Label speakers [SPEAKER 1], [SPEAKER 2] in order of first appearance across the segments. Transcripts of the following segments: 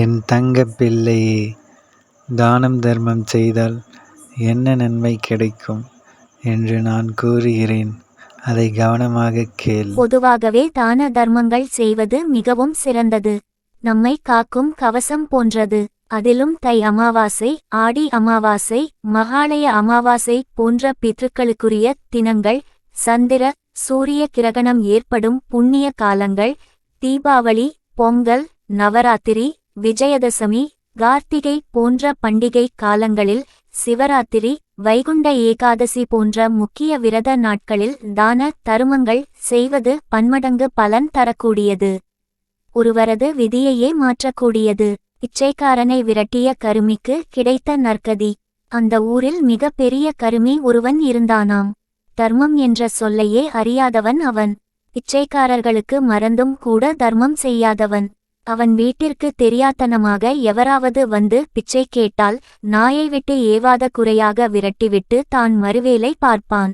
[SPEAKER 1] என் தங்கப் பிள்ளையே தானம் தர்மம் செய்தால் என்ன நன்மை கிடைக்கும் என்று நான் கூறுகிறேன். அதை கவனமாக கேள்.
[SPEAKER 2] பொதுவாகவே தான தர்மங்கள் செய்வது மிகவும் சிறந்தது. நம்மை காக்கும் கவசம் போன்றது. அதிலும் தை அமாவாசை ஆடி அமாவாசை மகாலய அமாவாசை போன்ற பித்ருக்களுக்குரிய தினங்கள் சந்திர சூரிய கிரகணம் ஏற்படும் புண்ணிய காலங்கள் தீபாவளி பொங்கல் நவராத்திரி விஜயதசமி கார்த்திகை போன்ற பண்டிகை காலங்களில் சிவராத்திரி வைகுண்ட ஏகாதசி போன்ற முக்கிய விரத நாட்களில் தான தருமங்கள் செய்வது பன்மடங்கு பலன் தரக்கூடியது. ஒருவரது விதியையே மாற்றக்கூடியது. பிச்சைக்காரனை விரட்டிய கருமிக்கு கிடைத்த நற்கதி. அந்த ஊரில் மிக பெரிய கருமி ஒருவன் இருந்தானாம். தர்மம் என்ற சொல்லையே அறியாதவன் அவன். பிச்சைக்காரர்களுக்கு மறந்தும் கூட தர்மம் செய்யாதவன். அவன் வீட்டிற்கு தெரியாத்தனமாக எவராவது வந்து பிச்சை கேட்டால் நாயை விட்டு ஏவாத குறையாக விரட்டிவிட்டு தான் மறுவேலை பார்ப்பான்.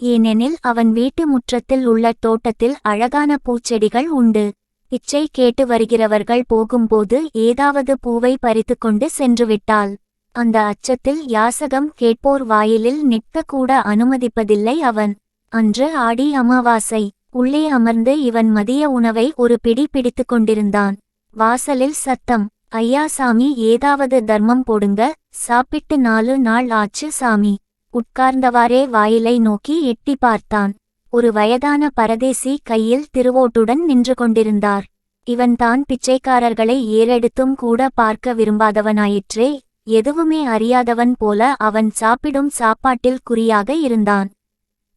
[SPEAKER 2] ஏனெனில் அவன் வீட்டு முற்றத்தில் உள்ள தோட்டத்தில் அழகான பூச்செடிகள் உண்டு. பிச்சை கேட்டு வருகிறவர்கள் போகும்போது ஏதாவது பூவை பறித்துக்கொண்டு சென்றுவிட்டாள் அந்த அச்சத்தில் யாசகம் கேட்போர் வாயிலில் நிற்கக்கூட அனுமதிப்பதில்லை அவன். அன்று ஆடி அமாவாசை. உள்ளே அமர்ந்து இவன் மதிய உணவை ஒரு பிடி பிடித்துக் கொண்டிருந்தான். வாசலில் சத்தம் ஐயா சாமி ஏதாவது தர்மம் போடுங்க. சாப்பிட்டு நாலு நாள் ஆச்சு சாமி. உட்கார்ந்தவாறே வாயிலை நோக்கி எட்டி பார்த்தான். ஒரு வயதான பரதேசி கையில் திருவோட்டுடன் நின்று கொண்டிருந்தார். இவன் தான் பிச்சைக்காரர்களை ஏறெடுத்தும் கூட பார்க்க விரும்பாதவனாயிற்றே. எதுவுமே அறியாதவன் போல அவன் சாப்பிடும் சாப்பாட்டில் குறியாக இருந்தான்.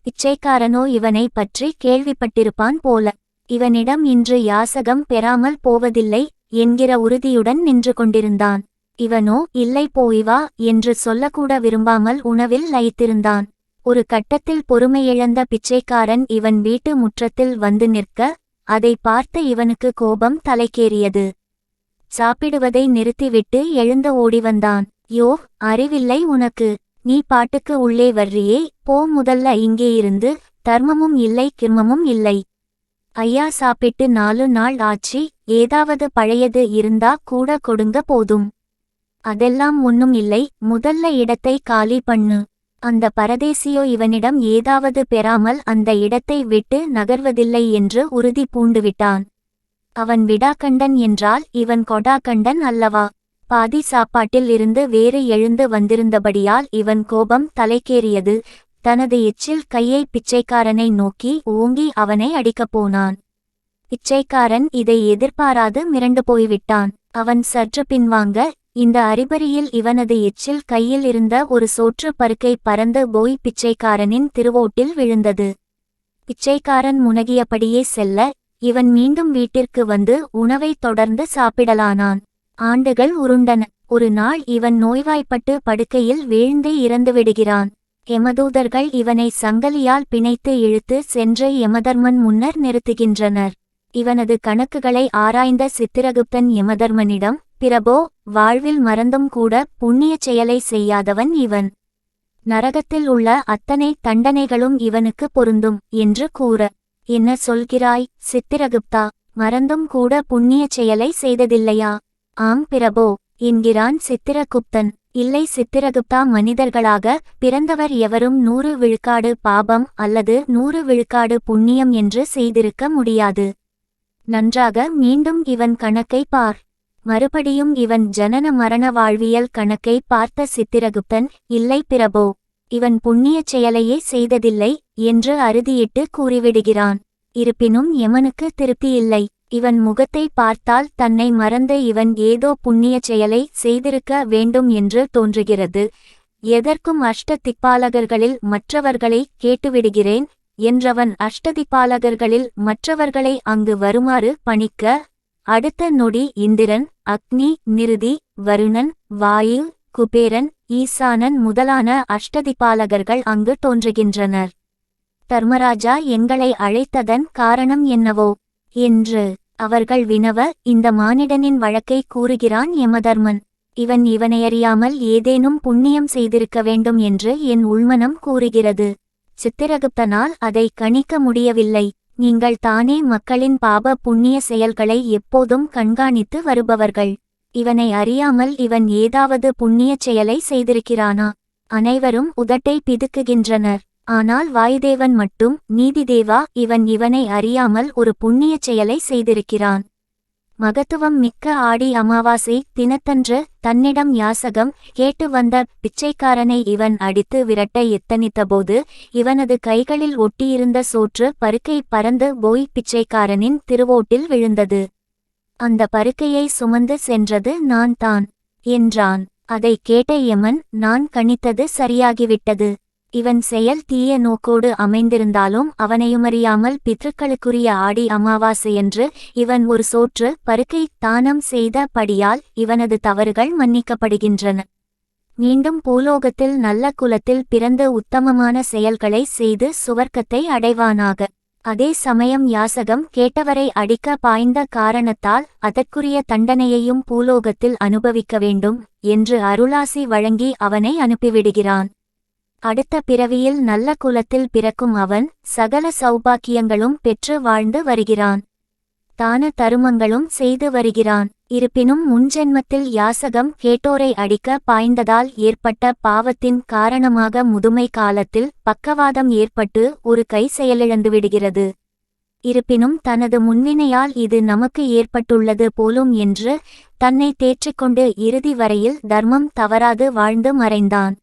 [SPEAKER 2] பிச்சைக்காரனோ இவனை பற்றி கேள்விப்பட்டிருப்பான் போல. இவனிடம் இன்று யாசகம் பெறாமல் போவதில்லை என்கிற உறுதியுடன் நின்று கொண்டிருந்தான். இவனோ இல்லை போய் வா என்று சொல்லக்கூட விரும்பாமல் உணவில் லயித்திருந்தான். ஒரு கட்டத்தில் பொறுமையிழந்த பிச்சைக்காரன் இவன் வீட்டு முற்றத்தில் வந்து நிற்க அதை பார்த்து இவனுக்கு கோபம் தலைக்கேறியது. சாப்பிடுவதை நிறுத்திவிட்டு எழுந்த ஓடி வந்தான். யோ அறிவில்லை உனக்கு. நீ பாட்டுக்கு உள்ளே வர்றியே போ முதல்ல இங்கே இருந்து தர்மமும் இல்லை கிர்மமும் இல்லை. ஐயா சாப்பிட்டு நாலு நாள் ஆச்சு ஏதாவது பழையது இருந்தா கூட கொடுங்க போதும். அதெல்லாம் ஒன்னும் இல்லை முதல்ல இடத்தை காலி பண்ணு. அந்த பரதேசியோ இவனிடம் ஏதாவது பெறாமல் அந்த இடத்தை விட்டு நகர்வதில்லை என்று உறுதி பூண்டுவிட்டான். அவன் விடாக்கண்டன் என்றால் இவன் கொடாக்கண்டன் அல்லவா? பாதி சாப்பாட்டில் இருந்து வேறு எழுந்து வந்திருந்தபடியால் இவன் கோபம் தலைக்கேறியது. தனது எச்சில் கையை பிச்சைக்காரனை நோக்கி ஓங்கி அவனை அடிக்கப் போனான். பிச்சைக்காரன் இதை எதிர்பாராது மிரண்டு போய்விட்டான். அவன் சற்று பின்வாங்க இந்த அறிபறியில் இவனது எச்சில் கையில் இருந்த ஒரு சோற்று பருக்கை பறந்து போய் பிச்சைக்காரனின் திருவோட்டில் விழுந்தது. பிச்சைக்காரன் முனகியபடியே செல்ல இவன் மீண்டும் வீட்டிற்கு வந்து உணவை தொடர்ந்து சாப்பிடலானான். ஆண்டுகள் உருண்டன. ஒரு நாள் இவன் நோய்வாய்ப்பட்டு படுக்கையில் வீழ்ந்து இறந்துவிடுகிறான். எமதூதர்கள் இவனை சங்கலியால் பிணைத்து இழுத்து சென்று யமதர்மன் முன்னர் நிறுத்துகின்றனர். இவனது கணக்குகளை ஆராய்ந்த சித்திரகுப்தன் யமதர்மனிடம் பிரபோ வாழ்வில் மறந்தும் கூட புண்ணியச் செயலை செய்யாதவன் இவன். நரகத்தில் உள்ள அத்தனை தண்டனைகளும் இவனுக்கு பொருந்தும் என்று கூற. என்ன சொல்கிறாய் சித்திரகுப்தா? மறந்தும் கூட புண்ணியச் செயலை செய்ததில்லையா? ஆம் பிரபோ என்கிறான் சித்திரகுப்தன். இல்லை சித்திரகுப்தா மனிதர்களாக பிறந்தவர் எவரும் நூறு விழுக்காடு பாபம் அல்லது நூறு விழுக்காடு புண்ணியம் என்று செய்திருக்க முடியாது. நன்றாக மீண்டும் இவன் கணக்கை பார். மறுபடியும் இவன் ஜனன மரண வாழ்வியல் கணக்கை பார்த்த சித்திரகுப்தன் இல்லை பிரபோ இவன் புண்ணியச் செயலையே செய்ததில்லை என்று அறுதியிட்டு கூறிவிடுகிறான். இருப்பினும் எமனுக்கு திருப்தியில்லை இவன் முகத்தை பார்த்தால் தன்னை மறந்து இவன் ஏதோ புண்ணியச் செயலை செய்திருக்க வேண்டும் என்று தோன்றுகிறது. எதற்கும் அஷ்டதிப்பாலகர்களில் மற்றவர்களை கேட்டுவிடுகிறேன் என்றவன் அஷ்டதிப்பாலகர்களில் மற்றவர்களை அங்கு வருமாறு பணிக்க அடுத்த நொடி இந்திரன் அக்னி நிருதி வருணன் வாயு குபேரன் ஈசானன் முதலான அஷ்டதிபாலகர்கள் அங்கு தோன்றுகின்றனர். தர்மராஜா எங்களை அழைத்ததன் காரணம் என்னவோ? என்று அவர்கள் வினவ இந்த மானிடனின் வழக்கை கூறுகிறான் யமதர்மன். இவன் இவனையறியாமல் ஏதேனும் புண்ணியம் செய்திருக்க வேண்டும் என்று என் உள்மனம் கூறுகிறது. சித்திரகுப்தனால் அதை கணிக்க முடியவில்லை. நீங்கள் தானே மக்களின் பாப புண்ணிய செயல்களை எப்போதும் கண்காணித்து வருபவர்கள். இவனை அறியாமல் இவன் ஏதாவது புண்ணியச் செயலை செய்திருக்கிறானா? அனைவரும் உதட்டை பிதுக்குகின்றனர். ஆனால் வாயுதேவன் மட்டும் நீதிதேவா இவன் இவனை அறியாமல் ஒரு புண்ணியச் செயலை செய்திருக்கிறான். மகத்துவம் மிக்க ஆடி அமாவாசை தினத்தன்று தன்னிடம் யாசகம் கேட்டு வந்த பிச்சைக்காரனை இவன் அடித்து விரட்ட எத்தனித்தபோது இவனது கைகளில் ஒட்டியிருந்த சோற்று பருக்கை பறந்து போய் பிச்சைக்காரனின் திருவோட்டில் விழுந்தது. அந்த பருக்கையை சுமந்து சென்றது நான் தான் என்றான். அதைக் கேட்ட யமன் நான் கணித்தது சரியாகிவிட்டது. இவன் செயல் தீய நோக்கோடு அமைந்திருந்தாலும் அவனையுமறியாமல் பித்ருக்களுக்குரிய ஆடி அமாவாசையன்று இவன் ஒரு சோற்று பருக்கை தானம் செய்த படியால் இவனது தவறுகள் மன்னிக்கப்படுகின்றன. மீண்டும் பூலோகத்தில் நல்ல குலத்தில் பிறந்து உத்தமமான செயல்களை செய்து சுவர்க்கத்தை அடைவானாக. அதே சமயம் யாசகம் கேட்டவரை அடிக்க பாய்ந்த காரணத்தால் அதற்குரிய தண்டனையையும் பூலோகத்தில் அனுபவிக்க வேண்டும் என்று அருளாசி வழங்கி அவனை அனுப்பிவிடுகிறான். அடுத்த பிறவியில் நல்ல குலத்தில் பிறக்கும் அவன் சகல சௌபாக்கியங்களும் பெற்று வாழ்ந்து வருகிறான். தான தருமங்களும் செய்து வருகிறான். இருப்பினும் முன்ஜென்மத்தில் யாசகம் கேட்டோரை அடிக்க பாய்ந்ததால் ஏற்பட்ட பாவத்தின் காரணமாக முதுமை காலத்தில் பக்கவாதம் ஏற்பட்டு ஒரு கை செயலிழந்து விடுகிறது. இருப்பினும் தனது முன்வினையால் இது நமக்கு ஏற்பட்டுள்ளது போலும் என்று தன்னை தேற்றிக்கொண்டு இறுதி வரையில் தர்மம் தவறாது வாழ்ந்து மறைந்தான்.